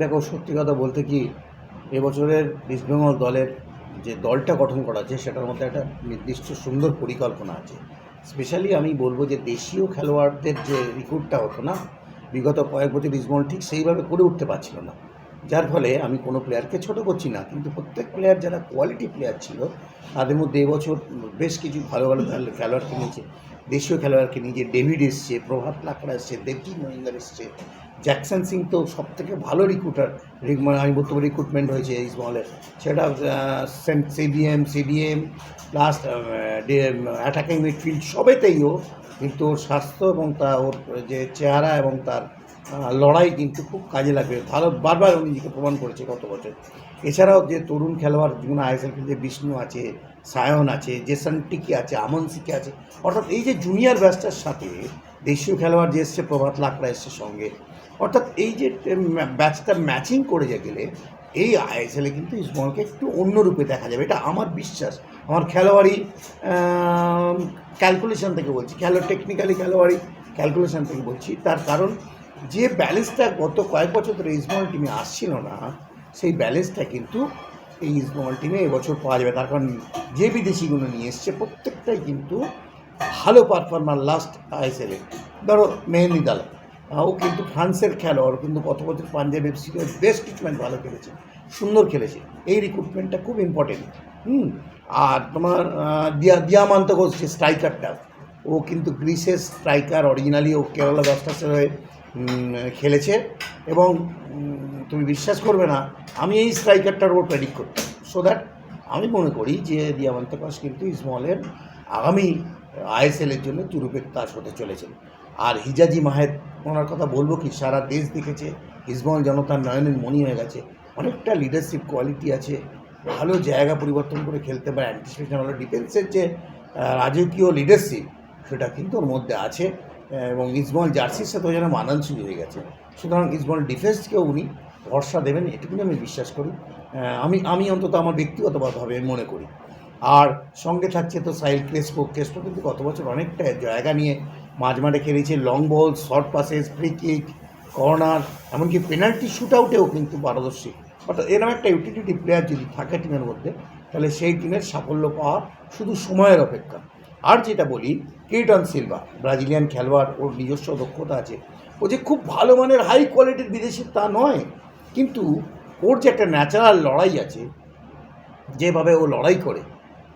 দেখো, সত্যি কথা বলতে কি, এবছরের ইস্টবেঙ্গল দলের যে দলটা গঠন করা আছে, সেটার মধ্যে একটা নির্দিষ্ট সুন্দর পরিকল্পনা আছে। স্পেশালি আমি বলব যে, দেশীয় খেলোয়াড়দের যে রিক্রুটটা হতো না, বিগত কয়েক বছর ইস্টবেঙ্গল ঠিক সেইভাবে করে উঠতে পারছিল না। যার ফলে আমি কোনো প্লেয়ারকে ছোট করছি না, কিন্তু প্রত্যেক প্লেয়ার যারা কোয়ালিটি প্লেয়ার ছিল, তাদের মধ্যে এবছর বেশ কিছু ভালো ভালো খেলো- খেলোয়াড়কে নিয়েছে। দেশীয় খেলোয়াড়কে নিয়েছে ডেভিড এসছে প্রভাত লাকড়া এসছে দেবজিৎ মহিন্দার এসছে জ্যাকসন সিং তো সব থেকে ভালো রিক্রুটার মানে আমি বলতে পারি রিক্রুটমেন্ট হয়েছে ইসমলের সেটা CBM CDM plus attacking midfield সবেতেই ও, কিন্তু ওর স্বাস্থ্য এবং তা ওর যে চেহারা এবং তার লড়াই কিন্তু খুব কাজে লাগবে। ভালো, বারবার ও নিজেকে প্রমাণ করেছে গত বছর। এছাড়াও যে তরুণ খেলোয়াড় যেগুলো আইএসএল খেলছে বিষ্ণু আছে, সায়ন আছে, জেসন টিকি আছে, আমন সিকে আছে, অর্থাৎ এই যে জুনিয়র ব্যাচটার সাথে দেশীয় খেলোয়াড় যে এসছে, প্রভাত লাকড়া এসছে সঙ্গে। অর্থাৎ এই যে ব্যাচটা ম্যাচিং করে যা গেলে, এই আইএসএলে কিন্তু ইসমলকে একটু অন্য রূপে দেখা যাবে। এটা আমার বিশ্বাস। আমার খেলোয়াড়ি ক্যালকুলেশন থেকে বলছি। খেলো টেকনিক্যালি খেলোয়াড়ি ক্যালকুলেশন থেকে বলছি। তার কারণ, যে ব্যালেন্সটা গত কয়েক বছর ধরে ইসমল টিমে আসছিল না, সেই ব্যালেন্সটা কিন্তু এই ইসমল টিমে এবছর পাওয়া যাবে। তার কারণ, যে বিদেশিগুলো নিয়ে এসছে, প্রত্যেকটাই কিন্তু ভালো পারফরমার লাস্ট আইএসএলে ধরো, মেহেন্দি দালা। ও কিন্তু ফ্রান্সের খেলোয়াড়, কিন্তু গত বছর পাঞ্জাব এফসিকে বেশ ট্রিটমেন্ট ভালো খেলেছে, সুন্দর খেলেছে। এই রিক্রুটমেন্টটা খুব ইম্পর্টেন্ট হুম? আর তোমার দিয়া, দিয়ামান্ত ঘোষ স্ট্রাইকারটা ও কিন্তু গ্রিসের স্ট্রাইকার অরিজিনালি ও কেরালা ব্লাস্টার্সের হয়ে খেলেছে। এবং তুমি বিশ্বাস করবে না, আমি এই স্ট্রাইকারটার ওপর প্রেডিক্ট করতাম। সো দ্যাট আমি মনে করি যে, দিয়ামান্ত ঘোষ কিন্তু ইসমলের আগামী আইএসএলের জন্য চুরুপের তাস হতে চলেছেন। আর হিজাজি মাহেদ, ওনার কথা বলব কি, সারা দেশ দেখেছে ইসমল জনতার নয়নের মনি হয়ে গেছে। অনেকটা লিডারশিপ কোয়ালিটি আছে, ভালো জায়গা পরিবর্তন করে খেলতে পারে অ্যান্টিসিপেশন হলো ডিফেন্সের যে রাজকীয় লিডারশিপ সেটা কিন্তু ওর মধ্যে আছে এবং ইসমল জার্সির সাথে যেন মানানসই হয়ে গেছে। সুতরাং ইসবল ডিফেন্সকেও উনি ভরসা দেবেন, এটুকুনি আমি বিশ্বাস করি। আমি আমি অন্তত আমার ব্যক্তিগতভাবে মনে করি। আর সঙ্গে থাকছে তো সাইল ক্রেসপো ক্রেসপো কিন্তু গত বছর অনেকটা জায়গা নিয়ে মাঝ মাঠে খেলেছে। Long ball short passes free kick corner এমনকি পেনাল্টি শ্যুট আউটেও কিন্তু পারদর্শী। অর্থাৎ এরকম একটা ইউটিলিটি প্লেয়ার যদি থাকে টিমের মধ্যে, তাহলে সেই টিমের সাফল্য পাওয়া শুধু সময়ের অপেক্ষা। আর যেটা বলি কেটন সিলভা ব্রাজিলিয়ান খেলোয়াড়, ওর নিজস্ব দক্ষতা আছে। ও যে খুব ভালো মানের হাই কোয়ালিটির বিদেশি তা নয়, কিন্তু ওর যে একটা ন্যাচারাল লড়াই আছে, যেভাবে ও লড়াই করে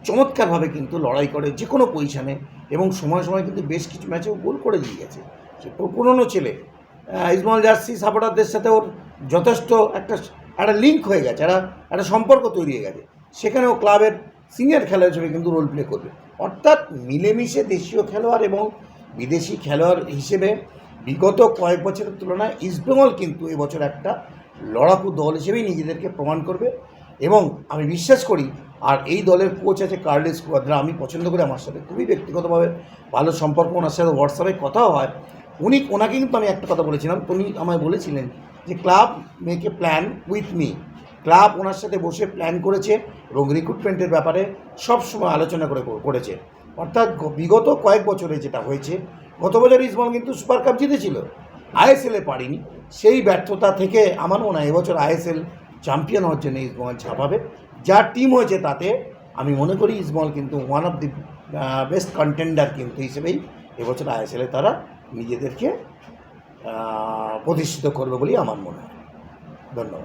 চমৎকারভাবে কিন্তু লড়াই করে যে কোনো পজিশানে এবং সময় সময় কিন্তু বেশ কিছু ম্যাচে ও গোল করে দিয়ে গেছে সে পুরনো ছেলে। আহ, ইসমাইল জার্সি সাপোর্টারদের সাথে ওর যথেষ্ট একটা একটা লিঙ্ক হয়ে গেছে একটা একটা সম্পর্ক তৈরি হয়ে গেছে। সেখানে ও ক্লাবের সিনিয়র খেলোয়াড় হিসেবে কিন্তু রোল প্লে করবে। অর্থাৎ মিলেমিশে দেশীয় খেলোয়াড় এবং বিদেশি খেলোয়াড় হিসেবে বিগত কয়েক বছরের তুলনায় ইস্টবেঙ্গল কিন্তু এবছর একটা লড়াকু দল হিসেবেই নিজেদেরকে প্রমাণ করবে। এবং আমি বিশ্বাস করি আর এই দলের কোচ আছে কার্লেস কুয়াদ্রা। আমি পছন্দ করি আমার সাথে। খুবই ব্যক্তিগতভাবে ভালো সম্পর্ক, ওনার সাথে হোয়াটসঅ্যাপে কথাও হয়। উনি, ওনাকে কিন্তু আমি একটা কথা বলেছিলাম। উনি আমায় বলেছিলেন যে, club make plan with me club ওনার সাথে বসে প্ল্যান করেছে এবং রিক্রুটমেন্টের ব্যাপারে সব সময় আলোচনা করে, করেছে। অর্থাৎ বিগত কয়েক বছরে যেটা হয়েছে, গত বছর ইসবল কিন্তু সুপার কাপ জিতেছিল। আইএসএলে পারিনি। সেই ব্যর্থতা থেকে আমার মনে হয় এবছর আইএসএল চ্যাম্পিয়ন হওয়ার জন্য ইসবল ঝাঁপাবে যা টিম হয়েছে তাতে, আমি মনে করি ইসমল কিন্তু one of the best contender কিন্তু হিসেবেই এবছর আইএসএলে তারা নিজেদেরকে প্রতিষ্ঠিত করবে বলেই আমার মনে হয়। ধন্যবাদ।